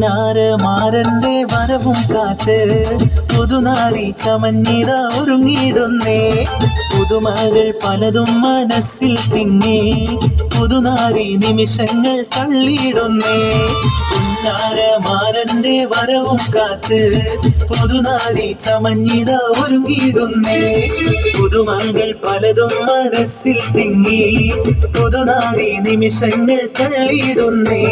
പുന്നാരമാരന്റെ വരവും കാത്ത് പുതുനാരി ചമഞ്ഞിത ഒരുങ്ങിയിടുന്നേ. പുതുമകൾ പലതും മനസ്സിൽ തിങ്ങി പുതുനാരി നിമിഷങ്ങൾ തള്ളിയിടുന്നേ. പുന്നാരമാരന്റെ വരവും കാത്ത് പുതുനാരി ചമഞ്ഞിത ഒരുങ്ങിയിടുന്നേ. പുതുമകൾ പലതും മനസ്സിൽ തിങ്ങി പുതുനാരി നിമിഷങ്ങൾ തള്ളിയിടുന്നേ.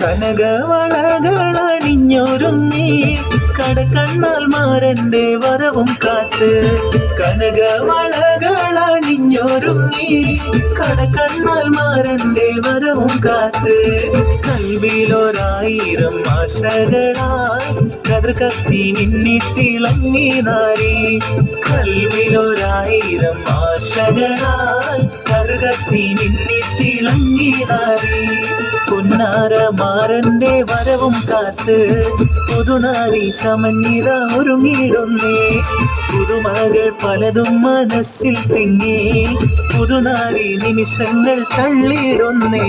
കനകവളകളണിഞ്ഞൊരുങ്ങി. കടക്കണ്ണാൽ മാരന്റെ വരവും കാത്ത് കനകവളകളണിഞ്ഞൊരുങ്ങി. കടക്കണ്ണാൽ മാരന്റെ വരവും കാത്ത് കൽവിലൊരായിരം ആശകളായി കതിർ കത്തി മിന്നി തിളങ്ങി നാരി. കൽവിലൊരായിരം ആശകളായി കതിർ കത്തി മിന്നി തിളങ്ങി നാരി. പുന്നാരമാരന്റെ വരവും കാത്ത് പുതുനാരി ചമഞ്ഞിത ഒരുങ്ങിയിടുന്നേ. പുതുമകൾ പലതും മനസ്സിൽ തിങ്ങി പുതുനാരി നിമിഷങ്ങൾ തള്ളിയിടുന്നേ.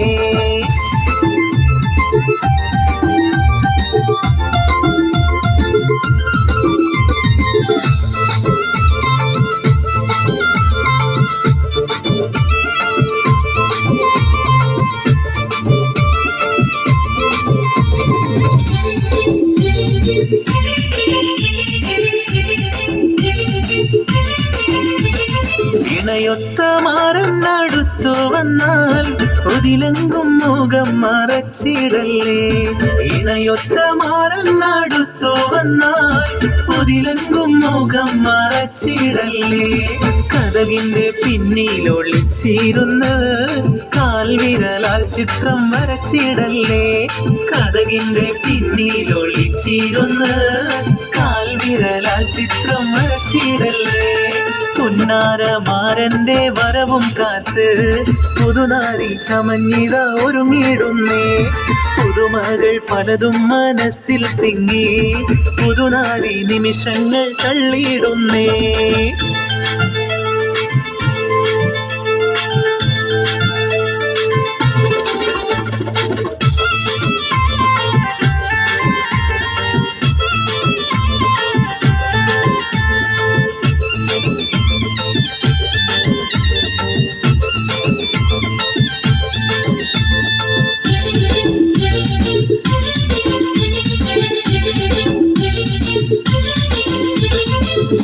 ഇണയൊത്ത മാറന്നടുത്തു വന്നാൽ ഒതിലെങ്കും മുഖം മറച്ചിടല്ലേ? ഇണയൊത്ത മാറന്നടുത്തു വന്നാൽ ഒതിലെങ്കും മുഖം മറച്ചിടല്ലേ? കഥകിന്റെ പിന്നിൽ ഒളിച്ചിരുന്ന് കാൽവിരലാൽ ചിത്രം വരച്ചിടല്ലേ? കഥകിന്റെ പിന്നിൽ ഒളിച്ചിരുന്ന് കാൽവിരലാൽ ചിത്രം വരച്ചിടല്ലേ? പുന്നാരമാരന്റെ വരവും കാത്ത് പുതുനാരി ചമഞ്ഞിത ഒരുങ്ങിടുന്നേ പുതുമകൾ പലതും മനസ്സിൽ തിങ്ങി. പുതുനാരി നിമിഷങ്ങൾ തള്ളിയിടുന്നേ.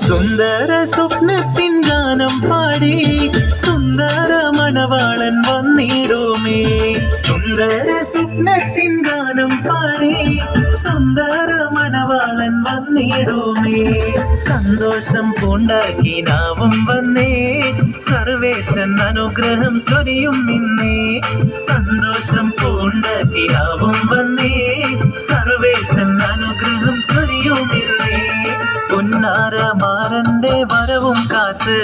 സുന്ദര സ്വപ്നത്തിൻ ഗാനം പാടി സുന്ദര മണവാളൻ വന്നിടുമേ. സുന്ദര സ്വപ്നത്തിൻ ഗാനം പാടി സുന്ദര മണവാളൻ വന്നിടുമേ. സന്തോഷം പൂണ്ടാക്കി നാവും വന്നേ. സർവേശൻ അനുഗ്രഹം ചൊരിയും നിന്നേ. സന്തോഷം പൂണ്ടാക്കി നാവും വന്നേ. സർവേശൻ അനുഗ്രഹം ചൊരിയും നിന്നേ. പുന്നാരമാരന്റെ വരവും കാത്ത്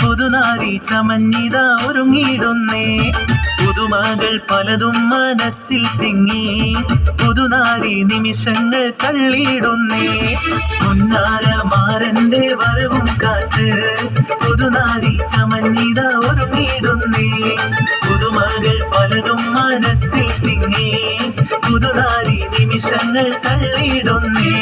പുതുനാരി ചമഞ്ഞിത ഒരുങ്ങിയിടുന്നേ. പുതുമകൾ പലതും മനസ്സിൽ തിങ്ങി പുതുനാരി നിമിഷങ്ങൾ തള്ളിയിടുന്നേ. പൊന്നാരമാരന്റെ വരവും കാത്ത് പുതുനാരി ചമഞ്ഞിത ഒരുങ്ങിയിടുന്നേ. പുതുമകൾ പലതും മനസ്സിൽ തിങ്ങി പുതുനാരി നിമിഷങ്ങൾ തള്ളിയിടുന്നേ.